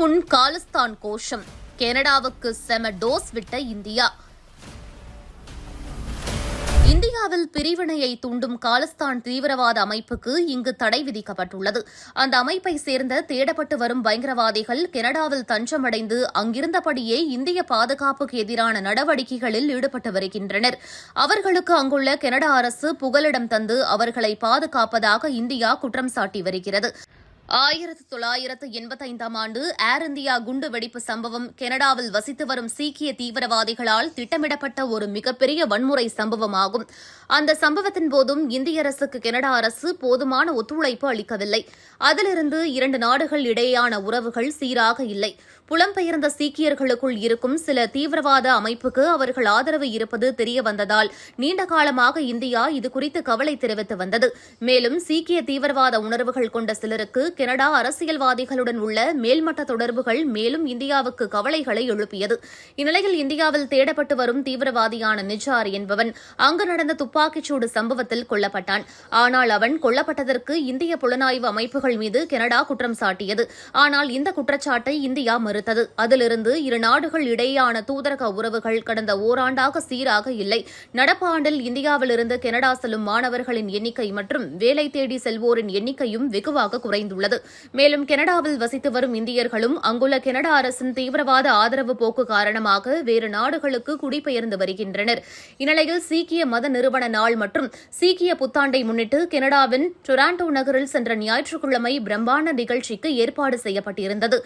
முன் காலிஸ்தான் கோஷம். கனடாவுக்கு செம டோஸ் விட்ட இந்தியா. இந்தியாவில் பிரிவினையை தூண்டும் காலிஸ்தான் தீவிரவாத அமைப்புக்கு இங்கு தடை விதிக்கப்பட்டுள்ளது. அந்த அமைப்பை சேர்ந்த தேடப்பட்டு வரும் பயங்கரவாதிகள் கனடாவில் தஞ்சமடைந்து அங்கிருந்தபடியே இந்திய பாதுகாப்புக்கு எதிரான நடவடிக்கைகளில் ஈடுபட்டு வருகின்றனர். அவர்களுக்கு அங்குள்ள கனடா அரசு புகலிடம் தந்து அவர்களை பாதுகாப்பதாக இந்தியா குற்றம் சாட்டி வருகிறது. ஆயிரத்து தொள்ளாயிரத்து எண்பத்தைந்தாம் ஆண்டு ஏர் இந்தியா குண்டு வெடிப்பு சம்பவம் கனடாவில் வசித்து வரும் சீக்கிய தீவிரவாதிகளால் திட்டமிடப்பட்ட ஒரு மிகப்பெரிய வன்முறை சம்பவமாகும். அந்த சம்பவத்தின் போதும் இந்திய அரசுக்கு கனடா அரசு போதுமான ஒத்துழைப்பு அளிக்கவில்லை. அதிலிருந்து இரண்டு நாடுகள் இடையேயான உறவுகள் சீராக இல்லை. புலம்பெயர்ந்த சீக்கியர்களுக்குள் இருக்கும் சில தீவிரவாத அமைப்புக்கு அவர்கள் ஆதரவு இருப்பது தெரியவந்ததால் நீண்ட காலமாக இந்தியா இதுகுறித்து கவலை தெரிவித்து வந்தது. மேலும் சீக்கிய தீவிரவாத உணர்வுகள் கொண்ட சிலருக்கு கனடா அரசியல்வாதிகளுடன் உள்ள மேல்மட்ட தொடர்புகள் மேலும் இந்தியாவுக்கு கவலைகளை எழுப்பியது. இந்நிலையில் இந்தியாவில் தேடப்பட்டு வரும் தீவிரவாதியான நிஜார் என்பவன் அங்கு நடந்த துப்பாக்கிச்சூடு சம்பவத்தில் கொல்லப்பட்டான். ஆனால் அவன் கொல்லப்பட்டதற்கு இந்திய புலனாய்வு அமைப்புகள் மீது கனடா குற்றம் சாட்டியது. ஆனால் இந்த குற்றச்சாட்டை இந்தியா மறுத்தது. அதிலிருந்து இரு நாடுகள் இடையேயான தூதரக உறவுகள் கடந்த ஓராண்டாக சீராக இல்லை. நடப்பு ஆண்டில் இந்தியாவிலிருந்து கனடா செல்லும் மாணவர்களின் எண்ணிக்கை மற்றும் வேலை தேடி செல்வோரின் எண்ணிக்கையும் வெகுவாக குறைந்துள்ளது. மேலும் கனடாவில் வசித்து வரும் இந்தியர்களும் அங்குள்ள கனடா அரசின் தீவிரவாத ஆதரவு போக்கு காரணமாக வேறு நாடுகளுக்கு குடிபெயர்ந்து வருகின்றனர். இந்நிலையில் சீக்கிய மத நிறுவன நாள் மற்றும் சீக்கிய புத்தாண்டை முன்னிட்டு கனடாவின் டொராண்டோ நகரில் சென்ற ஞாயிற்றுக்கிழமை பிரம்மாண்ட நிகழ்ச்சிக்கு ஏற்பாடு செய்யப்பட்டிருந்தது.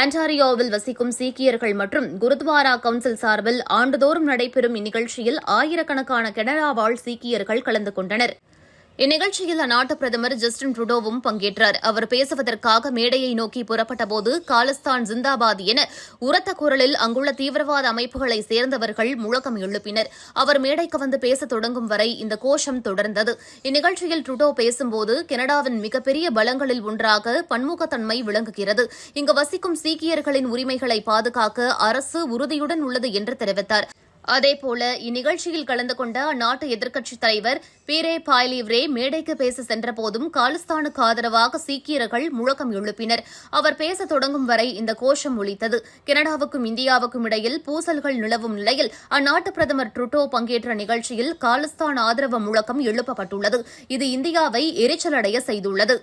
ஆன்டாரியோவில் வசிக்கும் சீக்கியர்கள் மற்றும் குருத்வாரா கவுன்சில் சார்பில் ஆண்டுதோறும் நடைபெறும் இந்நிகழ்ச்சியில் ஆயிரக்கணக்கான கனடா வாழ் சீக்கியர்கள் கலந்து கொண்டனர். இந்நிகழ்ச்சியில் அந்நாட்டு பிரதமர் ஜஸ்டின் ட்ருடோவும் பங்கேற்றார். அவர் பேசுவதற்காக மேடையை நோக்கி புறப்பட்டபோது காலிஸ்தான் ஜிந்தாபாத் என உரத்த குரலில் அங்குள்ள தீவிரவாத அமைப்புகளை சேர்ந்தவர்கள் முழக்கம் எழுப்பினர். அவர் மேடைக்கு வந்து பேசத் தொடங்கும் வரை இந்த கோஷம் தொடர்ந்தது. இந்நிகழ்ச்சியில் ட்ருடோ பேசும்போது கனடாவின் மிகப்பெரிய பலங்களில் ஒன்றாக பன்முகத்தன்மை விளங்குகிறது. இங்கு வசிக்கும் சீக்கியர்களின் உரிமைகளை பாதுகாக்க அரசு உறுதியுடன் உள்ளது என்று தெரிவித்தார். அதேபோல இந்நிகழ்ச்சியில் கலந்து கொண்ட அந்நாட்டு எதிர்க்கட்சித் தலைவர் பீரே பாய்லிவ்ரே மேடைக்கு பேச சென்றபோதும் காலிஸ்தானுக்கு ஆதரவாக சீக்கியர்கள் முழக்கம் எழுப்பினர். அவர் பேச தொடங்கும் வரை இந்த கோஷம் ஒலித்தது. கனடாவுக்கும் இந்தியாவுக்கும் இடையில் பூசல்கள் நிலவும் நிலையில் அந்நாட்டு பிரதமர் ட்ருட்டோ பங்கேற்ற நிகழ்ச்சியில் காலிஸ்தான் ஆதரவு முழக்கம் எழுப்பப்பட்டுள்ளது. இது இந்தியாவை எரிச்சலடைய செய்துள்ளது.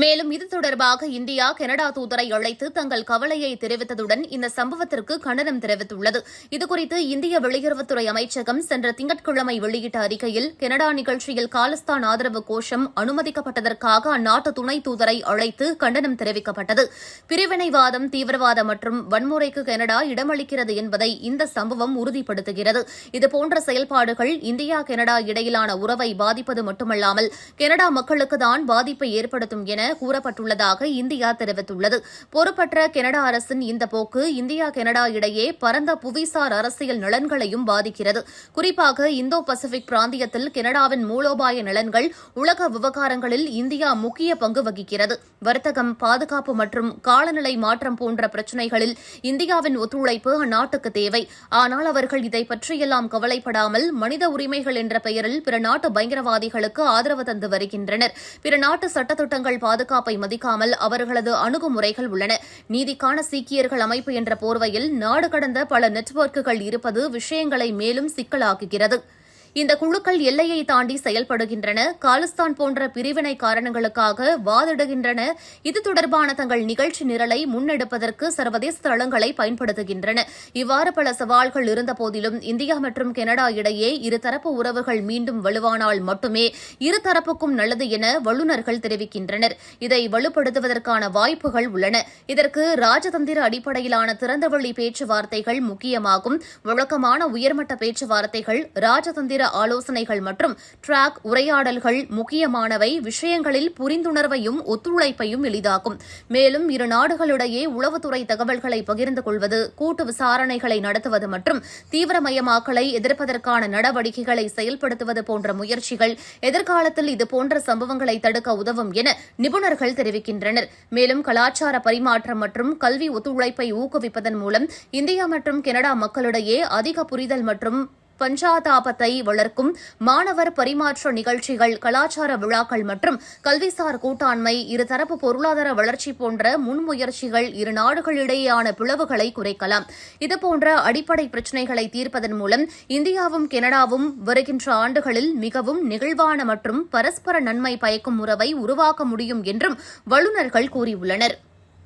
மேலும் இது தொடர்பாக இந்தியா கனடா தூதரை அழைத்து தங்கள் கவலையை தெரிவித்ததுடன் இந்த சம்பவத்திற்கு கண்டனம் தெரிவித்துள்ளது. இதுகுறித்து இந்திய வெளியுறவுத்துறை அமைச்சகம் சென்ற திங்கட்கிழமை வெளியிட்ட அறிக்கையில் கனடா நிகழ்ச்சியில் காலிஸ்தான் ஆதரவு கோஷம் அனுமதிக்கப்பட்டதற்காக அந்நாட்டு துணை தூதரை அழைத்து கண்டனம் தெரிவிக்கப்பட்டது. பிரிவினைவாதம் தீவிரவாதம் மற்றும் வன்முறைக்கு கனடா இடமளிக்கிறது என்பதை இந்த சம்பவம் உறுதிப்படுத்துகிறது. இதுபோன்ற செயல்பாடுகள் இந்தியா கனடா இடையிலான உறவை பாதிப்பது மட்டுமல்லாமல் கனடா மக்களுக்குதான் பாதிப்பை ஏற்படுத்தும் என கூறப்பட்டுள்ளதாக இந்தியா தெரிவித்துள்ளது. பொறுப்பற்ற கனடா அரசின் இந்த போக்கு இந்தியா கனடா இடையே பரந்த புவிசார் அரசியல் நலன்களையும் பாதிக்கிறது. குறிப்பாக இந்தோ பசிபிக் பிராந்தியத்தில் கனடாவின் மூலோபாய நலன்கள் உலக விவகாரங்களில் இந்தியா முக்கிய பங்கு வகிக்கிறது. வர்த்தகம் பாதுகாப்பு மற்றும் காலநிலை மாற்றம் போன்ற பிரச்சினைகளில் இந்தியாவின் ஒத்துழைப்பு அந்நாட்டுக்கு தேவை. ஆனால் அவர்கள் இதை பற்றியெல்லாம் கவலைப்படாமல் மனித உரிமைகள் என்ற பெயரில் பிற நாட்டு பயங்கரவாதிகளுக்கு ஆதரவு தந்து வருகின்றனர். பிற நாட்டு சட்டத்திட்டங்கள் பாதுகாப்பை மதிக்காமல் அவர்களது அணுகுமுறைகள் உள்ளன. நீதிக்கான சீக்கியர்கள் அமைப்பு என்ற போர்வையில் நாடு கடந்த பல நெட்வொர்க்குகள் இருப்பது விஷயங்களை மேலும் சிக்கலாக்குகிறது. இந்த குழுக்கள் எல்லையை தாண்டி செயல்படுகின்றன காலிஸ்தான் போன்ற பிரிவினை காரணங்களுக்காக வாதிடுகின்றன. இது தொடர்பான தங்கள் நிகழ்ச்சி நிரலை முன்னெடுப்பதற்கு சர்வதேச தளங்களை பயன்படுத்துகின்றன. இவ்வாறு பல சவால்கள் இருந்தபோதிலும் இந்தியா மற்றும் கனடா இடையே இருதரப்பு உறவுகள் மீண்டும் வலுவானால் மட்டுமே இருதரப்புக்கும் நல்லது என வல்லுநர்கள் தெரிவிக்கின்றனர். இதை வலுப்படுத்துவதற்கான வாய்ப்புகள் உள்ளன. இதற்கு ராஜதந்திர அடிப்படையிலான திறந்தவெளி பேச்சுவார்த்தைகள் முக்கியமாகும். வழக்கமான உயர்மட்ட பேச்சுவார்த்தைகள் ராஜதந்திர ஆலோசனைகள் மற்றும் ட்ராக் உரையாடல்கள் முக்கியமானவை. விஷயங்களில் புரிந்துணர்வையும் ஒத்துழைப்பையும் எளிதாக்கும். மேலும் இரு நாடுகளிடையே உளவுத்துறை தகவல்களை பகிர்ந்து கொள்வது கூட்டு விசாரணைகளை நடத்துவது மற்றும் தீவிரமயமாக்கலை எதிர்ப்பதற்கான நடவடிக்கைகளை செயல்படுத்துவது போன்ற முயற்சிகள் எதிர்காலத்தில் இதுபோன்ற சம்பவங்களை தடுக்க உதவும் என நிபுணர்கள் தெரிவிக்கின்றனர். மேலும் கலாச்சார பரிமாற்றம் மற்றும் கல்வி ஒத்துழைப்பை ஊக்குவிப்பதன் மூலம் இந்தியா மற்றும் கனடா மக்களிடையே அதிக புரிதல் மற்றும் பஞ்சாதாபத்தை வளர்க்கும் மாணவர் பரிமாற்ற நிகழ்ச்சிகள் கலாச்சார விழாக்கள் மற்றும் கல்விசார் கூட்டாண்மை இருதரப்பு பொருளாதார வளர்ச்சி போன்ற முன்முயற்சிகள் இரு நாடுகளிடையேயான பிளவுகளை குறைக்கலாம். இதுபோன்ற அடிப்படை பிரச்சினைகளை தீர்ப்பதன் மூலம் இந்தியாவும் கனடாவும் வருகின்ற ஆண்டுகளில் மிகவும் நெகிழ்வான மற்றும் பரஸ்பர நன்மை பயக்கும் உறவை உருவாக்க முடியும் என்றும் வல்லுநர்கள் கூறியுள்ளனர்.